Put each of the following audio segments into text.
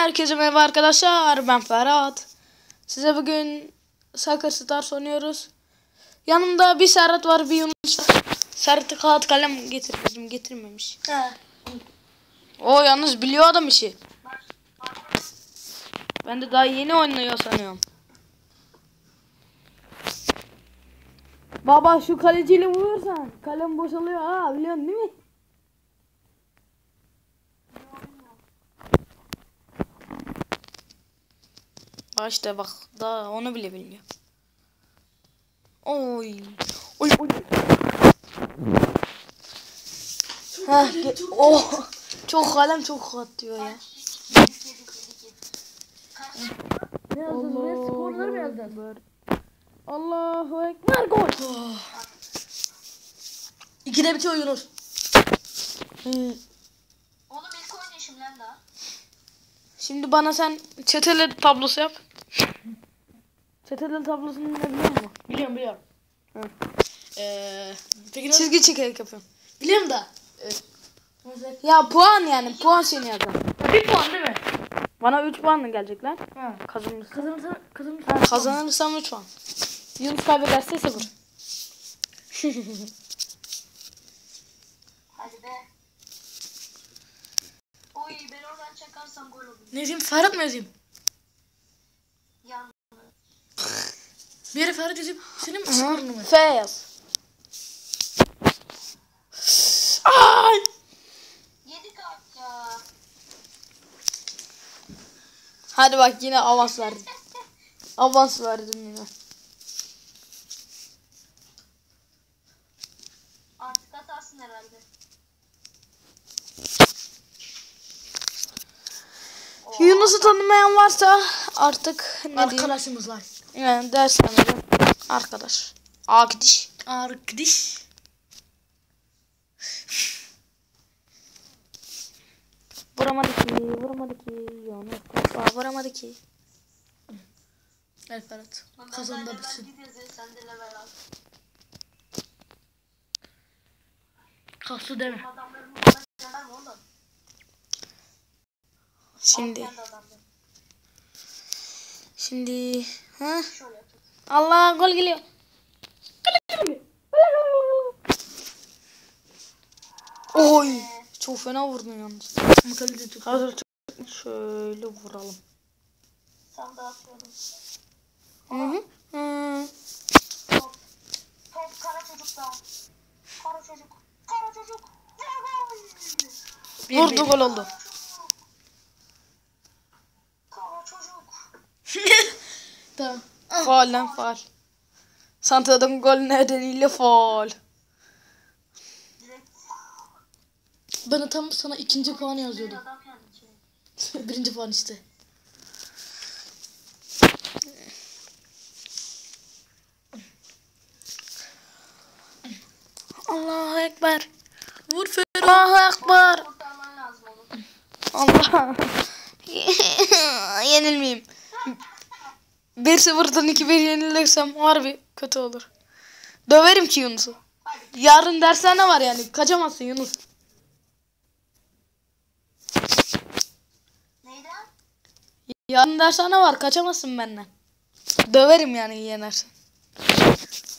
Herkese merhaba arkadaşlar. Ben Ferhat. Size bugün Soccer Stars oynuyoruz. Yanımda bir Serhat var, bir Yunus var. Serhat'ı kağıt kalem getirdim, getirmemiş. He. O yalnız biliyor adam işi. Ben de daha yeni oynuyor sanıyorum. Baba şu kaleciyle vurursan kalem boşalıyor ha biliyorsun değil mi? Ha işte bak daha onu bile bilmiyor. Oy. Oy oy. Ha, oh. Çok kalem çok kat diyor ya. Ne yazdın? Ne skorları mı yazdın? Allahu Ekber gol. İkide bitiyor Yunus. Oğlum ilk oynayışım lan daha. Şimdi bana sen çeteli tablosu yap. Çeteli tablosunu ne biliyor musun? Biliyorum biliyorum. Hı. Ee, peki nasıl? Çizgi çekerek yapıyorum. Biliyorum da. Evet. Ya puan yani puan seni yazar. Bir puan değil mi? Bana 3 puanla gelecekler. Ha. Kazanırsa. Kazanırsan kazanırsan. Ha, kazanırsam 3 puan. Yunus kaybederse 0. Hadi be. Oy ben oradan çakarsam gol olur. Ne yazayım? Ferhat mı yazayım? Bir yere Ferhat yazayım. Senin mi mu? F yaz. Ay! Yedi kart ya. Hadi bak yine avans verdim. Avans verdim yine. Artık atarsın herhalde. Yunus'u tanımayan varsa artık ne diyeyim? Arkadaşımız var. Yani ders tanıdım. Arkadaş. Arkadaş. Arkadaş. Vuramadı ki, vuramadı ki. Aa, vuramadı ki. Gel Ferhat. Ben bitsin. Git yazıyor sen de level al. Kaslı deme. Şimdi, şimdi. Ha? Allah gol geliyor. Oy. Çok fena vurdun yalnız. Hazır çok- şöyle vuralım. Sen de atıyorum. Hı hı. Hı. Top. Top kara çocuktan. Kara çocuk. Kara çocuk. Gol. Vurdu gol oldu. Kara çocuk. Tamam. Faal lan faal. Santra'dan gol nedeniyle faal. Ben tam sana ikinci puan yazıyordum. Birinci puan işte. Allahu Ekber. Vur Ferhat. Allahu Ekber. Kurtarman lazım oğlum. Allah. Yenilmeyeyim. 1-0'dan 2-1 yenilirsem harbi kötü olur. Döverim ki Yunus'u. Yarın dershane var yani. Kaçamazsın Yunus. Neyden? Yarın dershane var. Kaçamazsın benden. Döverim yani yenersen.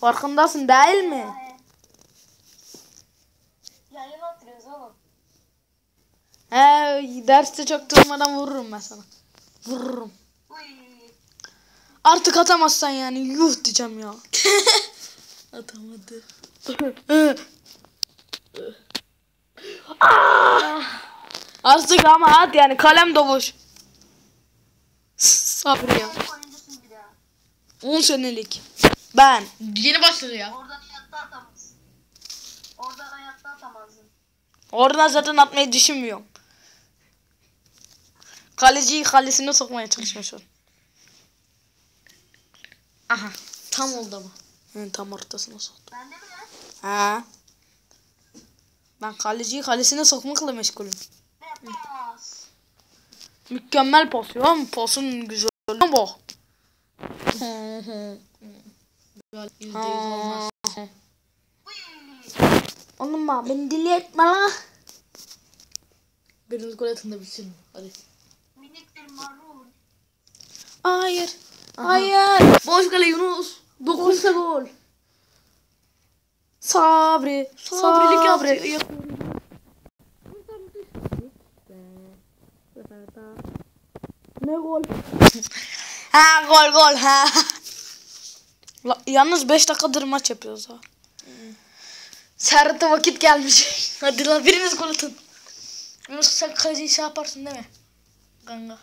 Farkındasın değil mi? Yayın oturuyoruz oğlum. He derste çok durmadan vururum ben sana. Vururum. Artık atamazsan yani yuh diyeceğim ya. Atamadı. Artık ama at yani kalem boş. Sabri ya. Sen oyuncusun bir daha. 10 senelik. Ben. Yeni başladı ya. Oradan hayatta atamazsın. Oradan hayatta atamazdın. Oradan zaten atmayı düşünmüyorum. Kaleciyi kalesine sokmaya an. Aha. Tam oldu ama. Hı, tam ortasına soktum. Bende mi lan? Ha. Ben kaleciyi kalesine sokmakla meşgulüm. Ne pas? Mükemmel pas ya. Pasın güzel bu. Yüzde yüz olmaz. Oğlum bak beni deli etme la. Biriniz gol atın da bitsin. Hadi. Minik bir Hayır. Hayır. Boş kale Yunus. 9 gol. Sabri. Sabrilik yaptı. Ne gol? ha gol gol ha. La, yalnız 5 dakikadır maç yapıyoruz ha. Serhat'a vakit gelmiş. Hadi lan biriniz gol atın. Yunus sen kaleciyi şey yaparsın değil mi? Ganga.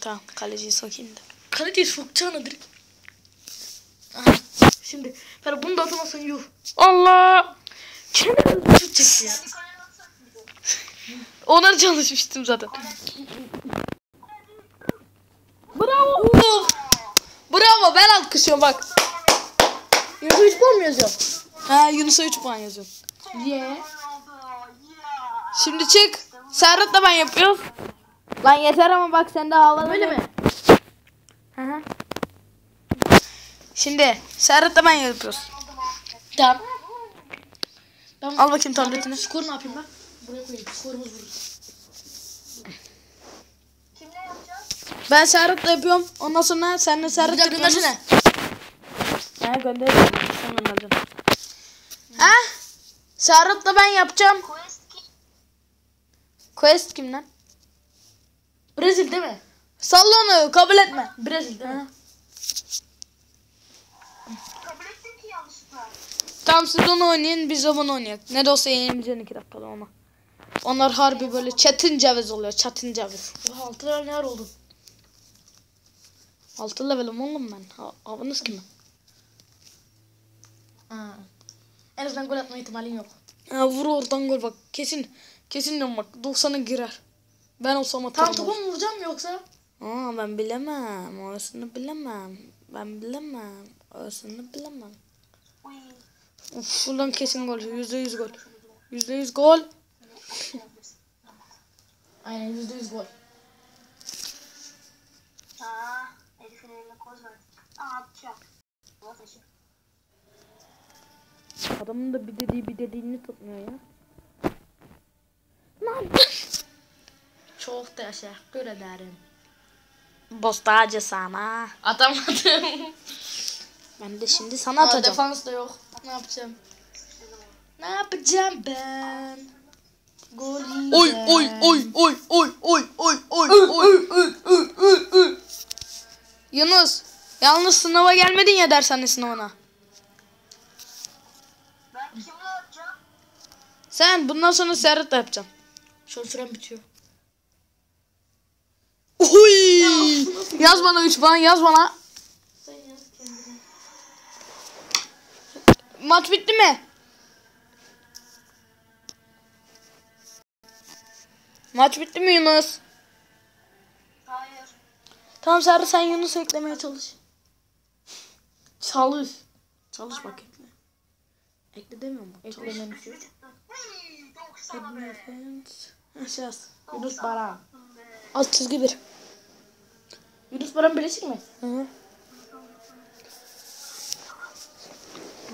Tamam kaleciyi sokayım da. Kaleciyi sokacağına direkt. Aha. Şimdi Ferhat bunu da atamazsan yuh. Allah. Kendi kaleci şut çekti ya. Ona çalışmıştım zaten. Bravo. Bravo ben alkışlıyorum bak. Yunus'a 3 puan mı yazıyor? Ha Yunus'a 3 puan yazıyorum. Yeah. Şimdi çık. Serhat'la ben yapıyoruz. Lan yeter ama bak sen de ağladın. Böyle mi? Hı hı. Şimdi Serhat'la ben yapıyoruz. Tamam. Ben Al bakayım tabletini. Skor ne yapayım ben? Buraya koyayım. Skorumuz vurur. Kimle yapacağız? Ben Serhat'la yapıyorum. Ondan sonra sen de Bir Serhat'la dakika göndersene. Ha gönderirim. Sen göndereceksin. Ha? Serhat'la ben yapacağım. Quest kim? Quest kim lan? Brezil değil mi? Salla onu kabul etme. Brezil değil mi? Kabul ettim ki yanlışlıkla. Tamam siz onu oynayın biz de bunu oynayalım. Ne de olsa yenilmeyeceğin iki dakikada ama. Onlar harbi böyle çetin ceviz oluyor. Çetin ceviz. Oha 6 tane neler oldu? Altı levelim oğlum ben. Ha, avınız kim? Ha. En azından gol atma ihtimalin yok. Ha, vur oradan gol bak. Kesin. Kesin diyorum bak. 90'a girer. Ben olsam atarım. Tam topa mı vuracağım yoksa? Aa, ben bilemem. Orasını bilemem. Ben bilemem. Orasını bilemem. Uf, şuradan kesin gol. Yüzde yüz gol. Yüzde yüz gol. Aynen %100 gol. Aa, Elif'in eline koz verdik. Aa, atacağım. Allah taşı. Adamın da bir dediği bir dediğini tutmuyor ya. Çok teşekkür ederim. Bostacı sana. Atamadım. Ben de şimdi sana Aa, atacağım. defans da yok. Ne yapacağım? Ne yapacağım ben? Gol Oy oy oy oy oy oy oy oy oy. Yunus, yalnız sınava gelmedin ya dershane sınavına. Ben kimle yapacağım? Sen bundan sonra Serhat'la yapacaksın. Şu an sürem bitiyor. Oy! Yaz bana 3 puan, yaz bana. Maç bitti mi? Maç bitti mi Yunus? Hayır. Tamam Serhat sen Yunus'u eklemeye çalış. Çalış. Çalış bak ekle. Ekle. Uy, 90 be. Şey yaz. Yunus Baran. Alt çizgi bir. Yunus Baran Bileşik mi? Hı hı.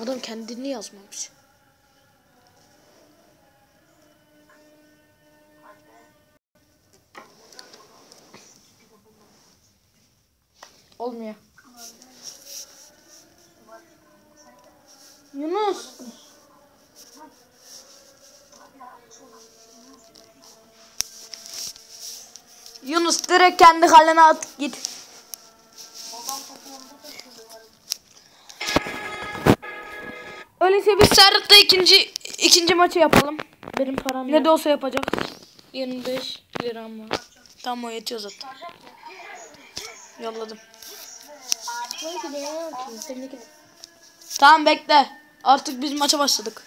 Adam kendini yazmamış. Olmuyor. Yunus. Yunus direkt kendi kalene at git. Öyleyse biz Serhat'la ikinci ikinci maçı yapalım. Benim param Ne de olsa yapacağız. 25 liram var. Tamam o yetiyor zaten. Yolladım. Tamam bekle. Artık biz maça başladık.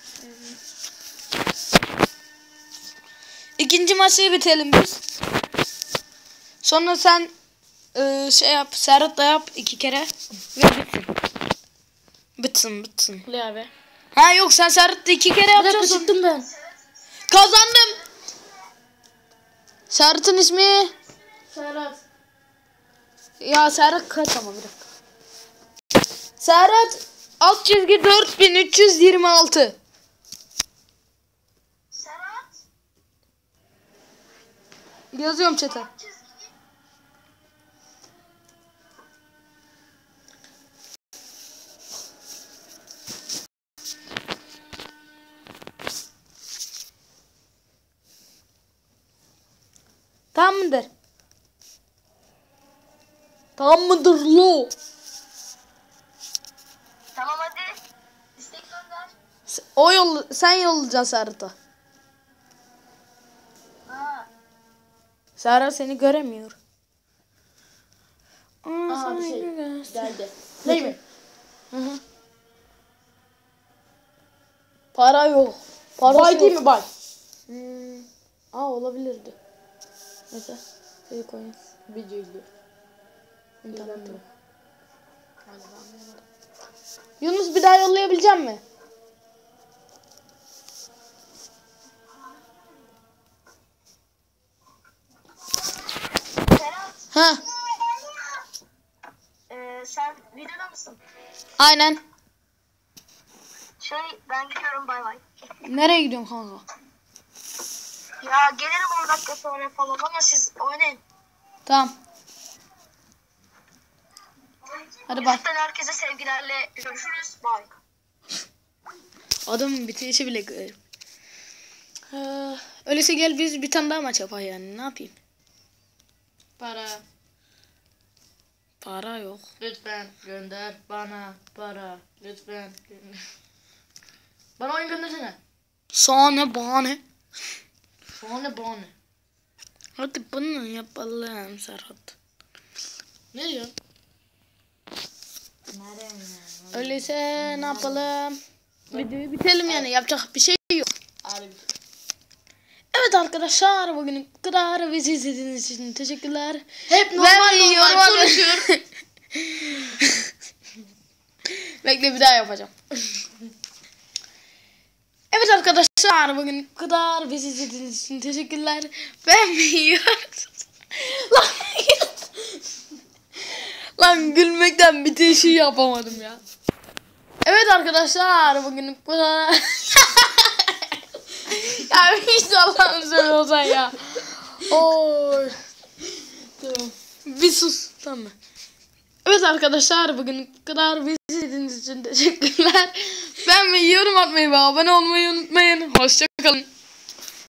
İkinci maçı bitirelim biz. Sonra sen e, şey yap, Serhat'la yap iki kere ve bitsin. Bitsin, bitsin. Ne abi? Ha yok sen Serhat'la iki kere yapacaksın. çıktım ben. Kazandım. Serhat'ın ismi Serhat. ya Serhat kaç ama bir dakika. Serhat alt çizgi 4326. Serhat. Yazıyorum chat'e. Tamam mıdır? Tamam mıdır lo? Tamam hadi. İstek gönder. O yol sen yollayacaksın Serhat'a. Ha. Serhat seni göremiyor. Aa, sana bir şey geldi. Değil mi? Hı hı. Para yok. Para Bay değil mi bay? Hmm. Aa olabilirdi. Neyse. Şey koyayım. Video izliyor. İnternet yok. Yunus bir daha yollayabilecek mi? Ha, Ee, sen videoda mısın? aynen. Şey ben gidiyorum bay bay. Nereye gidiyorsun kanka? Ya gelirim 10 dakika sonra falan ama siz oynayın. Tamam. Hadi bay. Herkese sevgilerle görüşürüz. Bye. Adamın bitirişi bile garip. Ee, öyleyse gel biz bir tane daha maç yapalım yani. Ne yapayım? Para. Para yok. Lütfen gönder bana para. Lütfen gönder. Bana oyun göndersene. Sana? Bana ne bana? Hadi bunu yapalım Serhat. Ne diyorsun? Öyleyse ne yapalım? Videoyu bitelim yani yapacak bir şey yok. Evet arkadaşlar bugün bu kadar bizi izlediğiniz için teşekkürler. Hep normal Ben normal yoruma- konuşuyor. Bekle bir daha yapacağım. Evet arkadaşlar bugün bu kadar bizi izlediğiniz için teşekkürler. Ben Lan Lan gülmekten bir şey yapamadım ya. Evet arkadaşlar bugün bu kadar. ya hiç Allah'ını seviyorsan ya. Oy. Tamam. Bir sus tamam? Evet arkadaşlar bugün bu kadar bizi izlediğiniz için teşekkürler. Beğenmeyi, yorum atmayı ve abone olmayı unutmayın. Hoşçakalın.